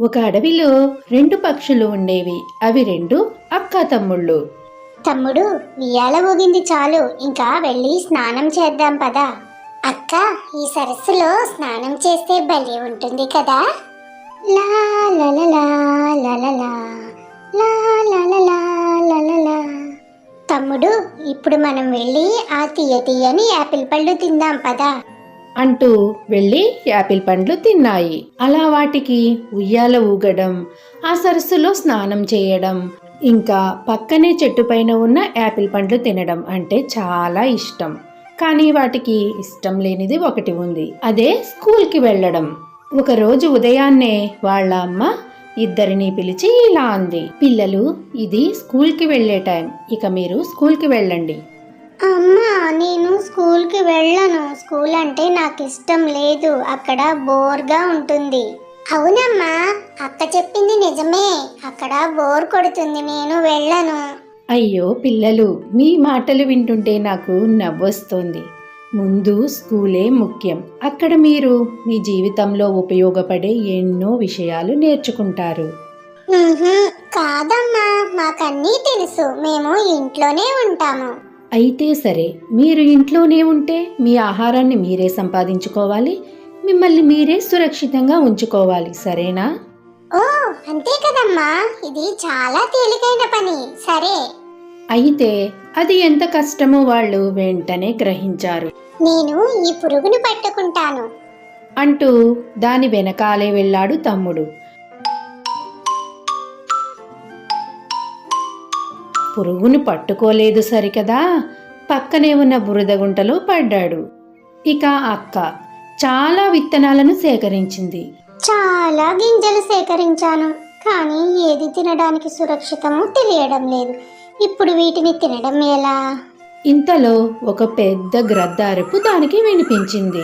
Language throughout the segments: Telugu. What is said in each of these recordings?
ఒక అడవిలో రెండు పక్షులు ఉండేవి. అవి రెండు అక్క తమ్ముళ్ళు. తమ్ముడు ఇయాల ఊగింది చాలు. ఇంకా వెళ్ళి స్నానం చేద్దాం పదా. అక్క ఈ సరస్సులో స్నానం చేస్తే భలే ఉంటుంది కదా? లా లలలా లలలా లా. తమ్ముడు ఇప్పుడు మనం వెళ్ళి ఆ తీయ తీయని యాపిల్ పళ్ళు తిందాం పదా. అంటూ వెళ్ళి యాపిల్ పండ్లు తిన్నాయి. అలా వాటికి ఉయ్యాల ఊగడం ఆ సరస్సులో స్నానం చేయడం ఇంకా పక్కనే చెట్టు పైన ఉన్న యాపిల్ పండ్లు తినడం అంటే చాలా ఇష్టం. కానీ వాటికి ఇష్టం లేనిది ఒకటి ఉంది. అదే స్కూల్కి వెళ్ళడం. ఒకరోజు ఉదయాన్నే వాళ్ళ అమ్మ ఇద్దరిని పిలిచి ఇలా అంది. పిల్లలు ఇది స్కూల్కి వెళ్ళే టైం. ఇక మీరు స్కూల్కి వెళ్ళండి. అమ్మా నేను స్కూల్కి వెళ్ళను. స్కూల్ అంటే నాకు ఇష్టం లేదు. అక్కడ బోర్గా ఉంటుంది. అవునమ్మా అక్క చెప్పింది నిజమే. అక్కడ బోర్ కొడుతుంది. నేను వెళ్ళను. అయ్యో పిల్లలు మీ మాటలు వింటుంటే నాకు నవ్వొస్తోంది. ముందు స్కూలే ముఖ్యం. అక్కడ మీరు మీ జీవితంలో ఉపయోగపడే ఎన్నో విషయాలు నేర్చుకుంటారు. కాదమ్మా. మాకన్నీ తెలుసు. మేము ఇంట్లోనే ఉంటాము. అయితే సరే మీరు ఇంట్లోనే ఉంటే మీ ఆహారాన్ని మీరే సంపాదించుకోవాలి మిమ్మల్ని మీరే సురక్షితంగా ఉంచుకోవాలి సరేనా? ఓ అంతే కదమ్మా. ఇది చాలా తేలికైన పని. సరే. అయితే అది ఎంత కష్టమో వాళ్ళు వెంటనే గ్రహించారు. నేను ఈ పురుగును పట్టుకుంటాను. అంటూ దాని వెనకాలే వెళ్ళాడు తమ్ముడు. పురుగును పట్టుకోలేదు సరికదా? పక్కనే ఉన్న బురద గుంటలో పడ్డాడు. ఇక అక్క చాలా విత్తనాలను సేకరించింది. చాలా గింజలు సేకరించాను కానీ ఏది తినడానికి సురక్షితమో తెలియడం లేదు. ఇప్పుడు వీటిని తినడం ఎలా? ఇంతలో ఒక పెద్ద గ్రద్దారపు దానికి వినిపించింది.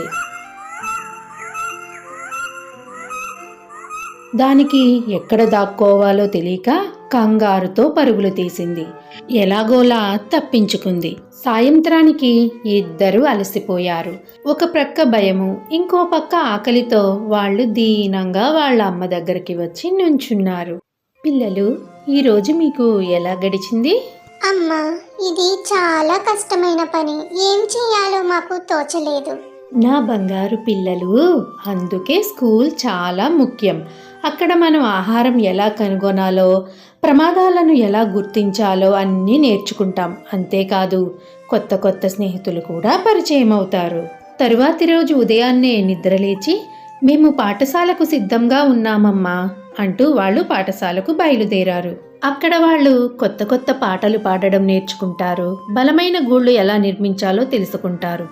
దానికి ఎక్కడ దాక్కోవాలో తెలియక కంగారుతో పరుగులు తీసింది. ఎలాగోలా తప్పించుకుంది. సాయంత్రానికి ఇద్దరు అలసిపోయారు. ఒక ప్రక్క భయము ఇంకో పక్క ఆకలితో వాళ్ళు దీనంగా వాళ్ళ అమ్మ దగ్గరికి వచ్చి నుంచున్నారు. పిల్లలు ఈరోజు మీకు ఎలా గడిచింది? అమ్మా ఇది చాలా కష్టమైన పని. ఏం చేయాలో మాకు తోచలేదు. నా బంగారు పిల్లలు అందుకే స్కూల్ చాలా ముఖ్యం. అక్కడ మనం ఆహారం ఎలా కనుగొనాలో ప్రమాదాలను ఎలా గుర్తించాలో అన్నీ నేర్చుకుంటాం. అంతేకాదు కొత్త కొత్త స్నేహితులు కూడా పరిచయం అవుతారు. తరువాతి రోజు ఉదయాన్నే నిద్రలేచి మేము పాఠశాలకు సిద్ధంగా ఉన్నామమ్మా అంటూ వాళ్ళు పాఠశాలకు బయలుదేరారు. అక్కడ వాళ్ళు కొత్త కొత్త పాటలు పాడడం నేర్చుకుంటారు. బలమైన గూళ్ళు ఎలా నిర్మించాలో తెలుసుకుంటారు.